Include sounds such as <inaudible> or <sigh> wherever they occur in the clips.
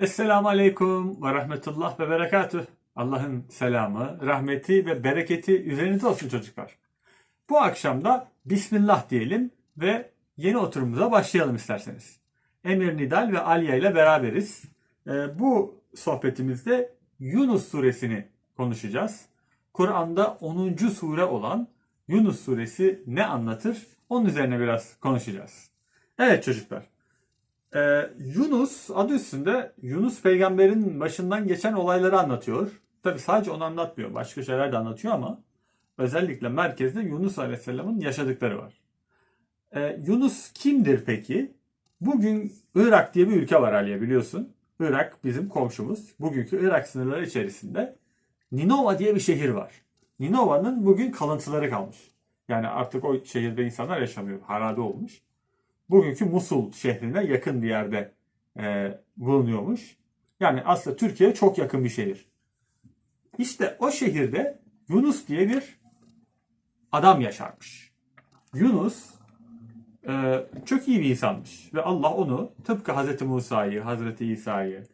Esselamu Aleyküm ve Rahmetullah ve Berekatüh. Allah'ın selamı, rahmeti ve bereketi üzerinize olsun çocuklar. Bu akşam da Bismillah diyelim ve yeni oturumumuza başlayalım isterseniz. Emir Nidal ve Aliye ile beraberiz. Ee, bu sohbetimizde Yunus suresini konuşacağız. Kur'an'da 10. sure olan Yunus suresi ne anlatır? Onun üzerine biraz konuşacağız. Evet çocuklar. Ee, Yunus adı üstünde Yunus peygamberin başından geçen olayları anlatıyor. Tabi sadece onu anlatmıyor. Başka şeyler de anlatıyor ama özellikle merkezde Yunus Aleyhisselam'ın yaşadıkları var. Ee, Yunus kimdir peki? Bugün Irak diye bir ülke var Aliye biliyorsun. Irak bizim komşumuz. Bugünkü Irak sınırları içerisinde Ninova diye bir şehir var. Ninova'nın bugün kalıntıları kalmış. Yani artık o şehirde insanlar yaşamıyor. Harabe olmuş bugünkü Musul şehrine yakın bir yerde e, bulunuyormuş. Yani aslında Türkiye'ye çok yakın bir şehir. İşte o şehirde Yunus diye bir adam yaşarmış. Yunus e, çok iyi bir insanmış ve Allah onu tıpkı Hz. Musa'yı, Hz. İsa'yı,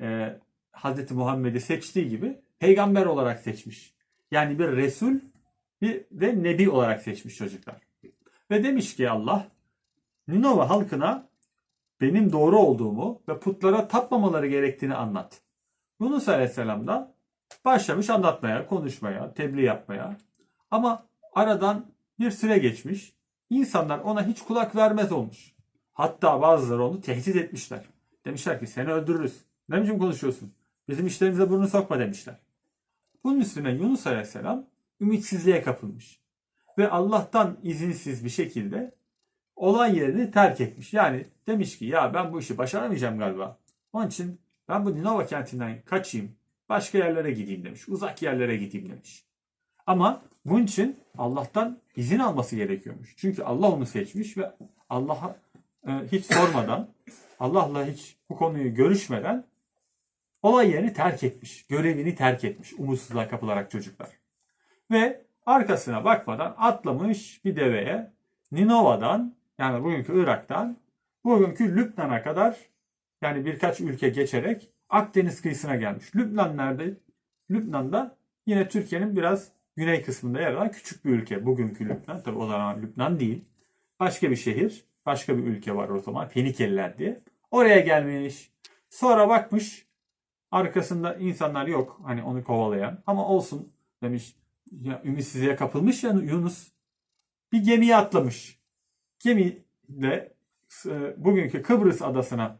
e, Hz. Muhammed'i seçtiği gibi peygamber olarak seçmiş. Yani bir Resul bir, ve Nebi olarak seçmiş çocuklar. Ve demiş ki Allah Ninova halkına benim doğru olduğumu ve putlara tapmamaları gerektiğini anlat. Yunus Aleyhisselam da başlamış anlatmaya, konuşmaya, tebliğ yapmaya. Ama aradan bir süre geçmiş. İnsanlar ona hiç kulak vermez olmuş. Hatta bazıları onu tehdit etmişler. Demişler ki seni öldürürüz. Ne biçim konuşuyorsun? Bizim işlerimize burnunu sokma demişler. Bunun üstüne Yunus Aleyhisselam ümitsizliğe kapılmış. Ve Allah'tan izinsiz bir şekilde olay yerini terk etmiş. Yani demiş ki ya ben bu işi başaramayacağım galiba. Onun için ben bu Ninova kentinden kaçayım. Başka yerlere gideyim demiş. Uzak yerlere gideyim demiş. Ama bunun için Allah'tan izin alması gerekiyormuş. Çünkü Allah onu seçmiş ve Allah'a e, hiç sormadan, Allah'la hiç bu konuyu görüşmeden olay yerini terk etmiş. Görevini terk etmiş. Umutsuzluğa kapılarak çocuklar. Ve arkasına bakmadan atlamış bir deveye Ninova'dan yani bugünkü Irak'tan bugünkü Lübnan'a kadar yani birkaç ülke geçerek Akdeniz kıyısına gelmiş. Lübnan nerede? Lübnan'da yine Türkiye'nin biraz güney kısmında yer alan küçük bir ülke. Bugünkü Lübnan. Tabi o zaman Lübnan değil. Başka bir şehir. Başka bir ülke var o zaman. Fenikeliler diye. Oraya gelmiş. Sonra bakmış. Arkasında insanlar yok. Hani onu kovalayan. Ama olsun demiş. Ya, ümitsizliğe kapılmış ya Yunus. Bir gemiye atlamış gemiyle e, bugünkü Kıbrıs adasına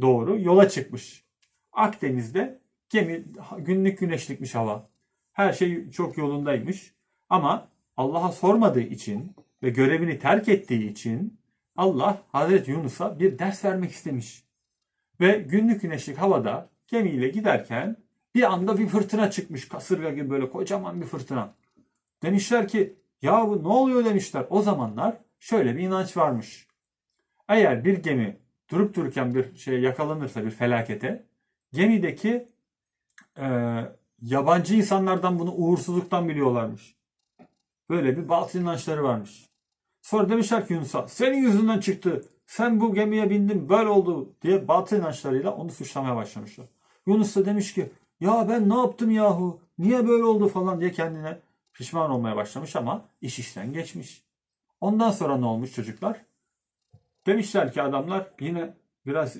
doğru yola çıkmış. Akdeniz'de gemi günlük güneşlikmiş hava. Her şey çok yolundaymış. Ama Allah'a sormadığı için ve görevini terk ettiği için Allah Hazreti Yunus'a bir ders vermek istemiş. Ve günlük güneşlik havada gemiyle giderken bir anda bir fırtına çıkmış. Kasırga gibi böyle kocaman bir fırtına. Demişler ki ya bu ne oluyor demişler. O zamanlar şöyle bir inanç varmış. Eğer bir gemi durup dururken bir şeye yakalanırsa bir felakete gemideki e, yabancı insanlardan bunu uğursuzluktan biliyorlarmış. Böyle bir batıl inançları varmış. Sonra demişler ki Yunus'a senin yüzünden çıktı. Sen bu gemiye bindin böyle oldu diye batıl inançlarıyla onu suçlamaya başlamışlar. Yunus da demiş ki ya ben ne yaptım yahu niye böyle oldu falan diye kendine pişman olmaya başlamış ama iş işten geçmiş. Ondan sonra ne olmuş çocuklar? Demişler ki adamlar yine biraz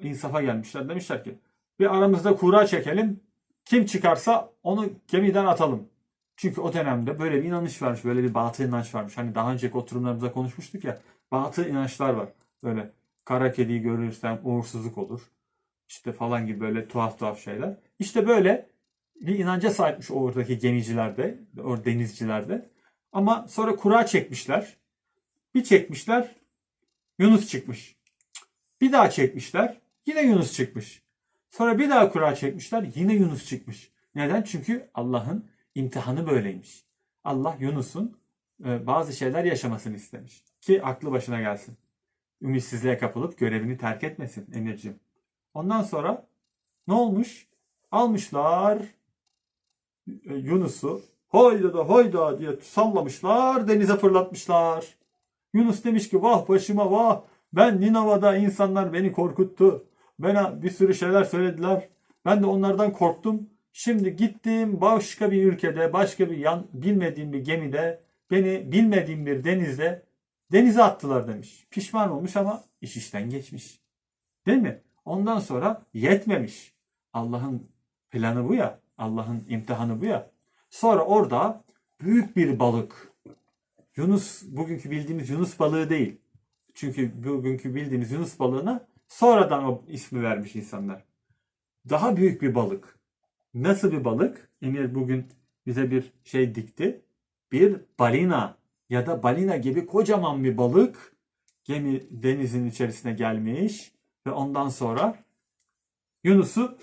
insafa gelmişler. Demişler ki bir aramızda kura çekelim. Kim çıkarsa onu gemiden atalım. Çünkü o dönemde böyle bir inanış varmış. Böyle bir batıl inanç varmış. Hani daha önceki oturumlarımızda konuşmuştuk ya. Batıl inançlar var. Böyle kara kediyi görürsen uğursuzluk olur. İşte falan gibi böyle tuhaf tuhaf şeyler. İşte böyle bir inanca sahipmiş oradaki gemicilerde, o denizcilerde. Ama sonra kura çekmişler. Bir çekmişler Yunus çıkmış. Bir daha çekmişler yine Yunus çıkmış. Sonra bir daha kura çekmişler yine Yunus çıkmış. Neden? Çünkü Allah'ın imtihanı böyleymiş. Allah Yunus'un e, bazı şeyler yaşamasını istemiş. Ki aklı başına gelsin. Ümitsizliğe kapılıp görevini terk etmesin Emir'cim. Ondan sonra ne olmuş? Almışlar e, Yunus'u Hayda da hayda diye sallamışlar denize fırlatmışlar. Yunus demiş ki vah başıma vah ben Ninova'da insanlar beni korkuttu. Bana bir sürü şeyler söylediler. Ben de onlardan korktum. Şimdi gittim başka bir ülkede, başka bir yan, bilmediğim bir gemide, beni bilmediğim bir denizde denize attılar demiş. Pişman olmuş ama iş işten geçmiş. Değil mi? Ondan sonra yetmemiş. Allah'ın planı bu ya. Allah'ın imtihanı bu ya. Sonra orada büyük bir balık. Yunus bugünkü bildiğimiz Yunus balığı değil. Çünkü bugünkü bildiğimiz Yunus balığına sonradan o ismi vermiş insanlar. Daha büyük bir balık. Nasıl bir balık? Emir bugün bize bir şey dikti. Bir balina ya da balina gibi kocaman bir balık gemi denizin içerisine gelmiş ve ondan sonra Yunus'u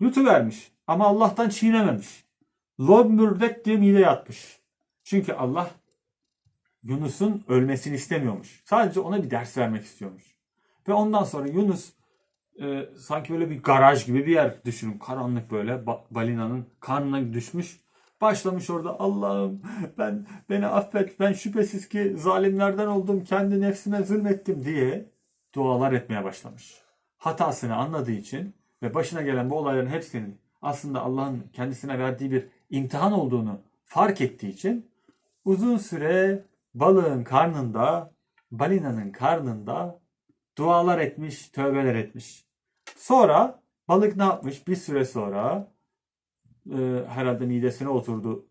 yutuvermiş. Ama Allah'tan çiğnememiş. Lob diye mideye atmış. Çünkü Allah Yunus'un ölmesini istemiyormuş. Sadece ona bir ders vermek istiyormuş. Ve ondan sonra Yunus e, sanki böyle bir garaj gibi bir yer düşünün. Karanlık böyle ba- balinanın karnına düşmüş. Başlamış orada Allah'ım ben beni affet ben şüphesiz ki zalimlerden oldum kendi nefsime zulmettim diye dualar etmeye başlamış. Hatasını anladığı için ve başına gelen bu olayların hepsinin aslında Allah'ın kendisine verdiği bir imtihan olduğunu fark ettiği için uzun süre balığın karnında, balinanın karnında dualar etmiş, tövbeler etmiş. Sonra balık ne yapmış? Bir süre sonra e, herhalde midesine oturdu,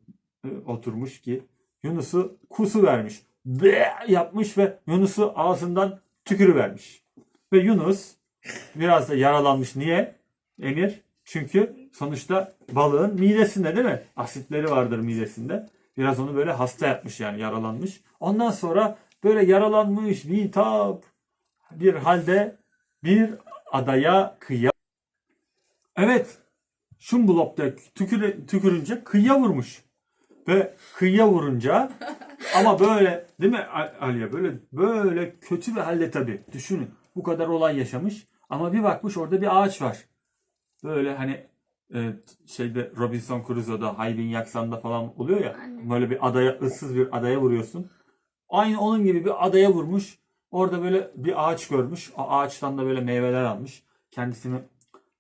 e, oturmuş ki Yunus'u kusu vermiş. Be yapmış ve Yunus'u ağzından tükürü vermiş. Ve Yunus biraz da yaralanmış. Niye? Emir. Çünkü sonuçta balığın midesinde değil mi? Asitleri vardır midesinde. Biraz onu böyle hasta yapmış yani yaralanmış. Ondan sonra böyle yaralanmış, bitap bir halde bir adaya kıyıya. Evet. Şumbulop'ta tüküre, tükürünce kıyıya vurmuş. Ve kıyıya vurunca <laughs> ama böyle değil mi Al- Aliye böyle böyle kötü bir halde tabii. Düşünün bu kadar olay yaşamış ama bir bakmış orada bir ağaç var. Böyle hani e, şeyde Robinson Crusoe'da Haybin Yaksan'da falan oluyor ya. Böyle bir adaya ıssız bir adaya vuruyorsun. Aynı onun gibi bir adaya vurmuş. Orada böyle bir ağaç görmüş. O ağaçtan da böyle meyveler almış. Kendisini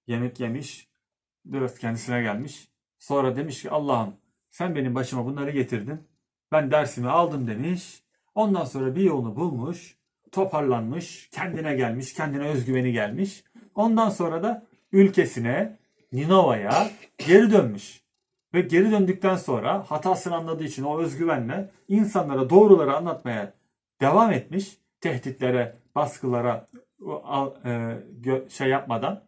yemek yemiş. Biraz kendisine gelmiş. Sonra demiş ki Allah'ım sen benim başıma bunları getirdin. Ben dersimi aldım demiş. Ondan sonra bir yolunu bulmuş. Toparlanmış. Kendine gelmiş. Kendine özgüveni gelmiş. Ondan sonra da ülkesine Ninova'ya geri dönmüş. Ve geri döndükten sonra hatasını anladığı için o özgüvenle insanlara doğruları anlatmaya devam etmiş. Tehditlere, baskılara e, şey yapmadan,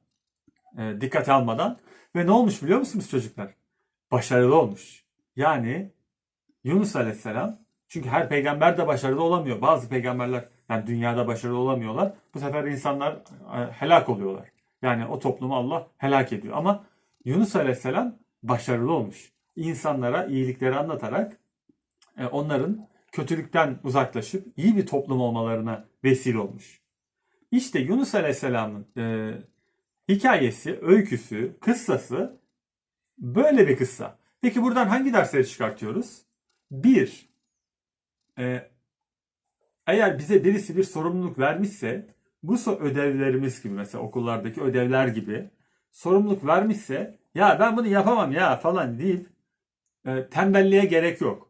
e, dikkate almadan. Ve ne olmuş biliyor musunuz çocuklar? Başarılı olmuş. Yani Yunus Aleyhisselam çünkü her peygamber de başarılı olamıyor. Bazı peygamberler yani dünyada başarılı olamıyorlar. Bu sefer insanlar e, helak oluyorlar. Yani o toplumu Allah helak ediyor. Ama Yunus Aleyhisselam başarılı olmuş. İnsanlara iyilikleri anlatarak e, onların kötülükten uzaklaşıp iyi bir toplum olmalarına vesile olmuş. İşte Yunus Aleyhisselam'ın e, hikayesi, öyküsü, kıssası böyle bir kıssa. Peki buradan hangi dersleri çıkartıyoruz? Bir, e, eğer bize birisi bir sorumluluk vermişse bu ödevlerimiz gibi mesela okullardaki ödevler gibi sorumluluk vermişse ya ben bunu yapamam ya falan deyip e, tembelliğe gerek yok.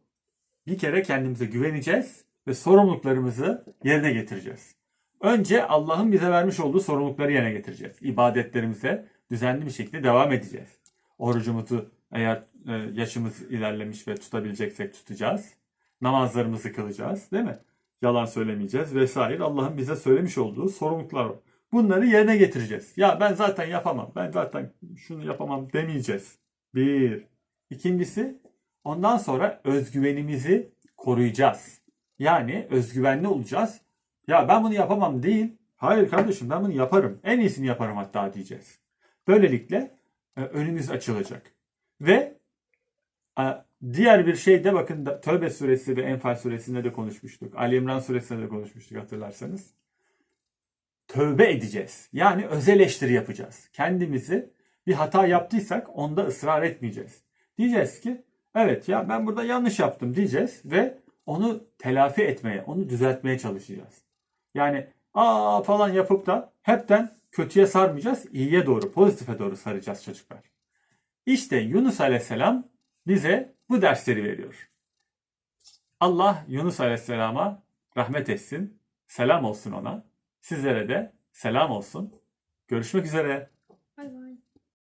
Bir kere kendimize güveneceğiz ve sorumluluklarımızı yerine getireceğiz. Önce Allah'ın bize vermiş olduğu sorumlulukları yerine getireceğiz. İbadetlerimize düzenli bir şekilde devam edeceğiz. Orucumuzu eğer e, yaşımız ilerlemiş ve tutabileceksek tutacağız. Namazlarımızı kılacağız değil mi? Yalan söylemeyeceğiz vesaire. Allah'ın bize söylemiş olduğu sorumluluklar var. Bunları yerine getireceğiz. Ya ben zaten yapamam. Ben zaten şunu yapamam demeyeceğiz. Bir. İkincisi ondan sonra özgüvenimizi koruyacağız. Yani özgüvenli olacağız. Ya ben bunu yapamam değil. Hayır kardeşim ben bunu yaparım. En iyisini yaparım hatta diyeceğiz. Böylelikle e, önümüz açılacak. Ve e, diğer bir şey de bakın Tövbe suresi ve Enfal suresinde de konuşmuştuk. Ali İmran suresinde de konuşmuştuk hatırlarsanız. Tövbe edeceğiz. Yani öz eleştiri yapacağız. Kendimizi bir hata yaptıysak onda ısrar etmeyeceğiz. Diyeceğiz ki evet ya ben burada yanlış yaptım diyeceğiz ve onu telafi etmeye, onu düzeltmeye çalışacağız. Yani aa falan yapıp da hepten kötüye sarmayacağız, iyiye doğru, pozitife doğru saracağız çocuklar. İşte Yunus Aleyhisselam bize bu dersleri veriyor. Allah Yunus Aleyhisselam'a rahmet etsin, selam olsun ona. Sizlere de selam olsun. Görüşmek üzere.